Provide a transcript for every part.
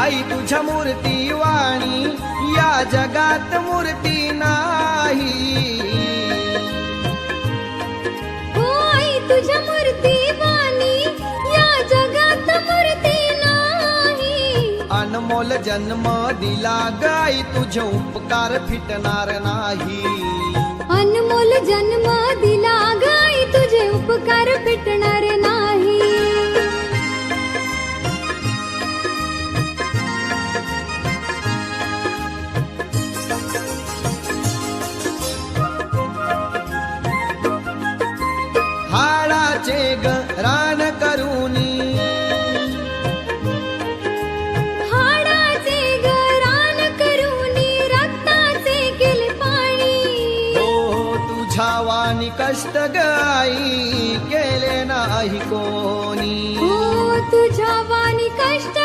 आई तुझ्या मूर्ती वाणी या जगात मूर्ती नाही. हो आई तुझ्या मूर्ती वाणी या जगात मूर्ती नाही. अनमोल जन्म दिला गाई तुझे उपकार फिटणार नाही. अनमोल जन्म दिला गाई तुझे उपकार फिटणार नाही. नाही कोणी? हो तुझ्या वाणी कष्ट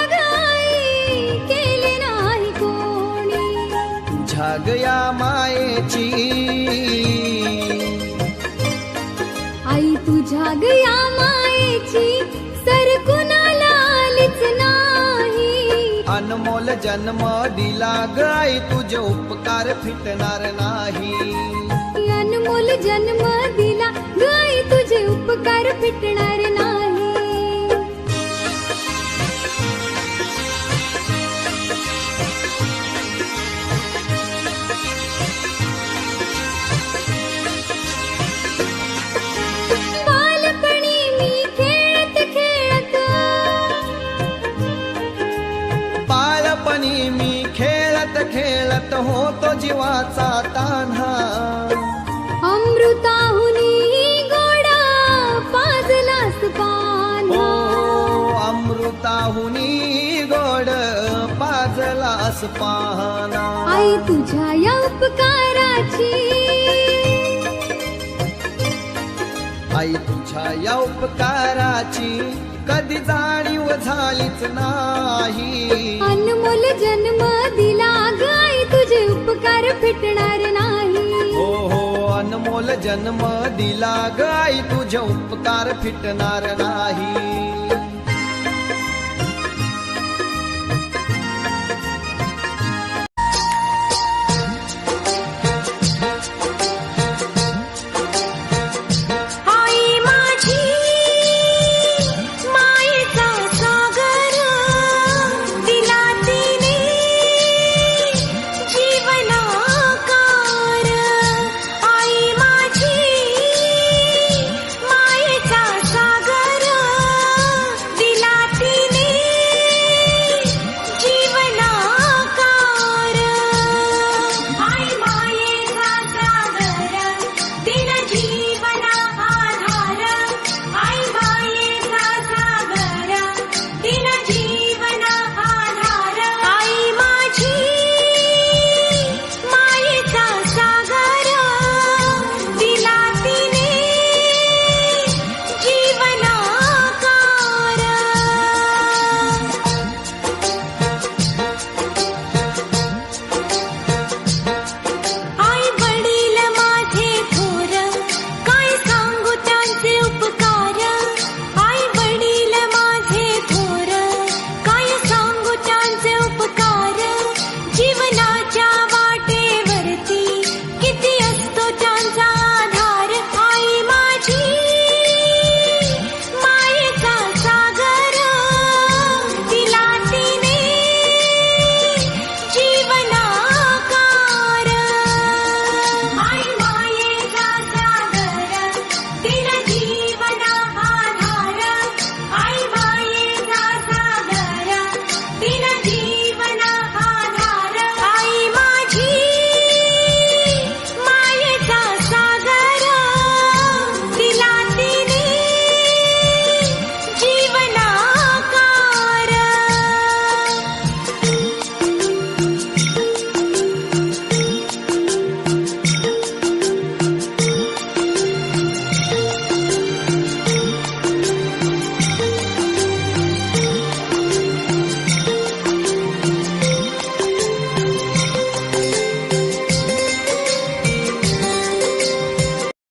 केले नाही कोणी. तुझ्या गया मायेची. आई तुझ्या गया मायेची सर कुणाला आलीच नाही. अनमोल जन्म दिला गाई तुझे उपकार फिटणार नाही. अनमोल जन्म दिला. गाई तुझे उपकार फिटणार नाही. बालपणी मी खेळत खेळत बाळपणी मी खेळत खेळत होतो जीवाचा तान्हा पाजलास पाहना. आई तुझ्या या उपकाराची. आई तुझ्या या उपकाराची कधी जाणीव झालीच नाही. अनमोल जन्म दिला गाई तुझे उपकार फिटणार नाही. हो हो अनमोल जन्म दिला गाई तुझे उपकार फिटणार नाही.